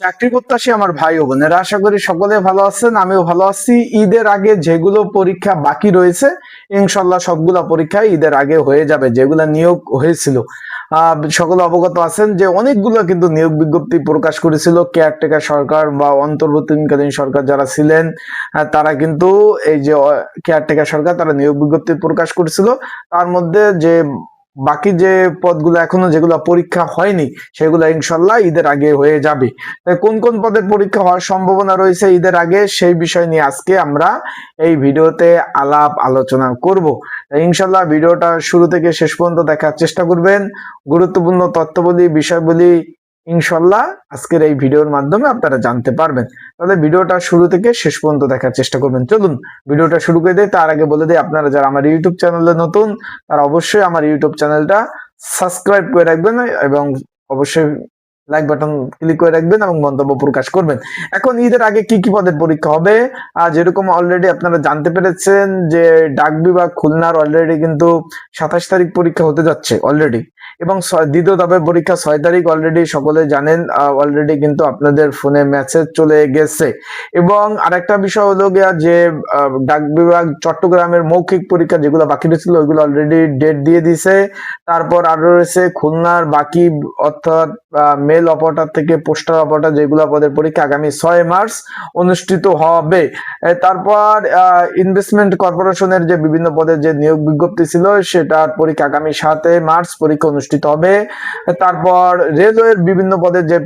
চাকরি প্রত্যাশী আমার ভাই ও বোনেরা, আশা করি সকলে ভালো আছেন, আমিও ভালো আছি। ঈদের আগে যেগুলো পরীক্ষা বাকি রয়েছে ইনশাল্লাহ সবগুলা পরীক্ষা ঈদের আগে হয়ে যাবে, যেগুলা নিয়োগ হয়েছিল। সকলে অবগত আছেন যে অনেকগুলো কিন্তু নিয়োগ বিজ্ঞপ্তি প্রকাশ করেছিল। কেয়ারটেকার সরকার বা অন্তর্বর্তীকালীন সরকার যারা ছিলেন তারা কিন্তু এই যে কেয়ারটেকার সরকার তারা নিয়োগ বিজ্ঞপ্তি প্রকাশ করেছিল। তার মধ্যে যে বাকি যে পদগুলো এখনও যেগুলো পরীক্ষা হয়নি, সেগুলো ইনশাল্লাহ ঈদের আগে হয়ে যাবে। কোন কোন পদের পরীক্ষা হওয়ার সম্ভাবনা রয়েছে ঈদের আগে, সেই বিষয় নিয়ে আজকে আমরা এই ভিডিওতে আলাপ আলোচনা করব। ইনশাল্লাহ ভিডিওটা শুরু থেকে শেষ পর্যন্ত দেখার চেষ্টা করবেন। গুরুত্বপূর্ণ তথ্যবলী, বিষয়বলী ইনশাল্লাহ আজকের এই ভিডিওর মাধ্যমে আপনারা জানতে পারবেন। তাহলে ভিডিওটা শুরু থেকে শেষ পর্যন্ত দেখার চেষ্টা করবেন। চলুন, ভিডিওটা শুরু করে দেয় তার আগে বলে দিই, আপনারা যারা আমার ইউটিউব চ্যানেলে নতুন, তারা অবশ্যই আমার ইউটিউব চ্যানেলটা সাবস্ক্রাইব করে রাখবেন এবং অবশ্যই লাইক বাটন ক্লিক করে রাখবেন এবং মন্তব্য প্রকাশ করবেন। এখন ঈদের আগে কি কি পদের পরীক্ষা হবে? আর যেরকম অলরেডি আপনারা জানতে পেরেছেন যে ডাক বিভাগ খুলনার অলরেডি কিন্তু সাতাশ তারিখ পরীক্ষা হতে যাচ্ছে অলরেডি এবং দ্বিতীয় ধাপের পরীক্ষা ছয় তারিখ অলরেডি সকলে জানেন অলরেডি কিন্তু আপনাদের ফোনে মেসেজ চলে গেছে। এবং আরেকটা বিষয় হলো গিয়া যে ডাক বিভাগ চট্টগ্রামের মৌখিক পরীক্ষা যেগুলো বাকি রয়েছিল, ওইগুলো অলরেডি ডেট দিয়ে দিছে তারপর আরও রয়েছে খুলনার বাকি, অর্থাৎ মেল অপারেটর থেকে পোস্টাল অপারেটর যেগুলো পদের পরীক্ষা আগামী ছয় মার্চ অনুষ্ঠিত হবে। তারপর ইনভেস্টমেন্ট কর্পোরেশনের যে বিভিন্ন পদের যে নিয়োগ বিজ্ঞপ্তি ছিল, সেটার পরীক্ষা আগামী সাতই মার্চ পরীক্ষা অনুষ্ঠিত হবে। তারপর রেলওয়ের বিভিন্ন পদে যে,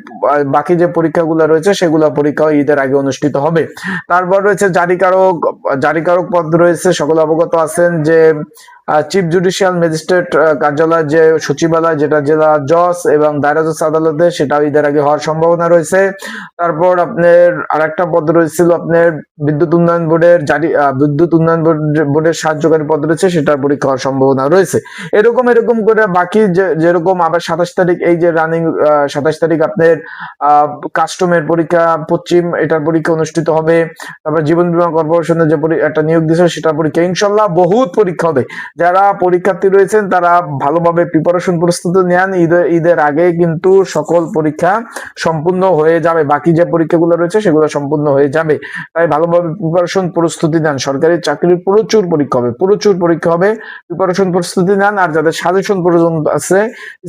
বাকি যে পরীক্ষাগুলো রয়েছে, সেগুলো পরীক্ষা ঈদের আগে অনুষ্ঠিত হবে। তারপর রয়েছে জারিকারক জারিকারক পদ রয়েছে, সকলে অবগত আছেন যে চিফ জুডিশিয়াল ম্যাজিস্ট্রেট কার্যালয় যে সচিবালয়, যেটা জেলা জজ এবং দায়রা জজ আদালতে, সেটাও ঈদের আগে হওয়ার সম্ভাবনা রয়েছে। তারপর আপনার আরেকটা পদ রয়েছিল আপনার বিদ্যুৎ উন্নয়ন বোর্ডের জারি বিদ্যুৎ উন্নয়ন বোর্ড- বোর্ডের সাহায্যকারী পদ রয়েছে, সেটার পরীক্ষা হওয়ার সম্ভাবনা রয়েছে। এরকম এরকম করে বাকি যেরকম আবার সাতাশ তারিখ, এই যে রানিং সাতাশ তারিখ আপনার কাস্টমের পরীক্ষা, পশ্চিম, এটার পরীক্ষা অনুষ্ঠিত হবে। তারপর জীবন বীমা কর্পোরেশনের যে একটা নিয়োগ দিয়েছে, সেটার পরীক্ষা, ইনশাল্লাহ বহুত পরীক্ষা হবে। যারা পরীক্ষার্থী রয়েছেন, তারা ভালোভাবে প্রিপারেশন প্রস্তুতি নেন। ঈদের ঈদের আগে কিন্তু সকল পরীক্ষা সম্পূর্ণ হয়ে যাবে। বাকি যে পরীক্ষাগুলো রয়েছে, সেগুলো সম্পূর্ণ হয়ে যাবে। তাই ভালোভাবে প্রিপারেশন প্রস্তুতি নেন। সরকারি চাকরির প্রচুর পরীক্ষা হবে, প্রচুর পরীক্ষা হবে। প্রিপারেশন প্রস্তুতি নেন। আর যাদের সাজেশন প্রয়োজন আছে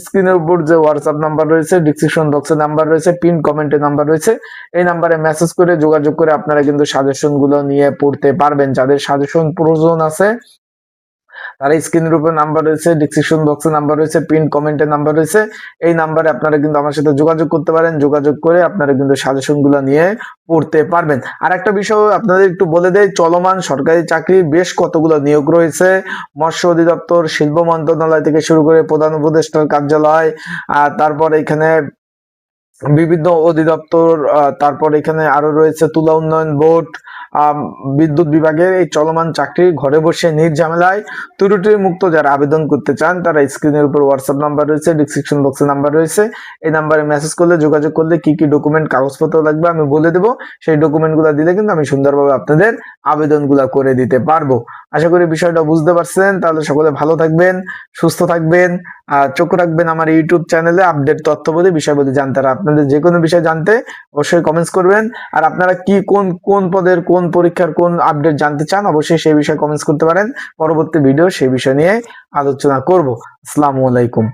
স্ক্রিনের উপর যে হোয়াটসঅ্যাপ নাম্বার রয়েছে ডিসক্রিপশন বক্সে নাম্বার রয়েছে পিন কমেন্টে নাম্বার রয়েছে, এই নাম্বারে মেসেজ করে যোগাযোগ করে আপনারা কিন্তু সাজেশনগুলো নিয়ে পড়তে পারবেন। যাদের সাজেশন প্রয়োজন আছে তারা স্ক্রিনের উপর নাম্বার রয়েছে ডিসক্রিপশন বক্সে নাম্বার রয়েছে পিন কমেন্টে নাম্বার রয়েছে। এই নাম্বারে আপনারা কিন্তু আমার সাথে যোগাযোগ করতে পারেন, যোগাযোগ করে আপনারা কিন্তু সাজেশনগুলো নিয়ে পড়তে পারবেন। আর একটা বিষয় আপনাদের একটু বলে দেয় চলমান সরকারি চাকরির বেশ কতগুলো নিয়োগ রয়েছে। মৎস্য অধিদপ্তর, শিল্প মন্ত্রণালয় থেকে শুরু করে প্রধান উপদেষ্টার কার্যালয় তারপর এখানে বিভিন্ন অধিদপ্তর তারপর এখানে আরও রয়েছে তুলা উন্নয়ন বোর্ড বিদ্যুৎ বিভাগের এই চলমান চাকরি ঘরে বসে নির্ঝামেলায় ত্রুটি মুক্ত যারা আবেদন করতে চান, তারা স্ক্রিনের উপর হোয়াটসঅ্যাপ নাম্বার রয়েছে ডিসক্রিপশন বক্সে নাম্বার রয়েছে। এই নাম্বারে মেসেজ করলে, যোগাযোগ করলে কি কি ডকুমেন্ট কাগজপত্র লাগবে আমি বলে দেবো। সেই ডকুমেন্টগুলো দিলে কিন্তু আমি সুন্দরভাবে আপনাদের আবেদনগুলো করে দিতে পারব। আশা করি বিষয়টা বুঝতে পারছেন। তাহলে সকলে ভালো থাকবেন, সুস্থ থাকবেন, আর চোখ রাখবেন আমার ইউটিউব চ্যানেলে আপডেট তথ্যবলী বিষয়বলী জানতে। আর আপনাদের যে কোনো বিষয় জানতে অবশ্যই কমেন্টস করবেন। আর আপনারা কি, কোন কোন পদের, কোন পরীক্ষার কোন আপডেট জানতে চান, অবশ্যই সেই বিষয়ে কমেন্টস করতে পারেন। পরবর্তী ভিডিও সেই বিষয় নিয়ে আলোচনা করব। আসসালামু আলাইকুম।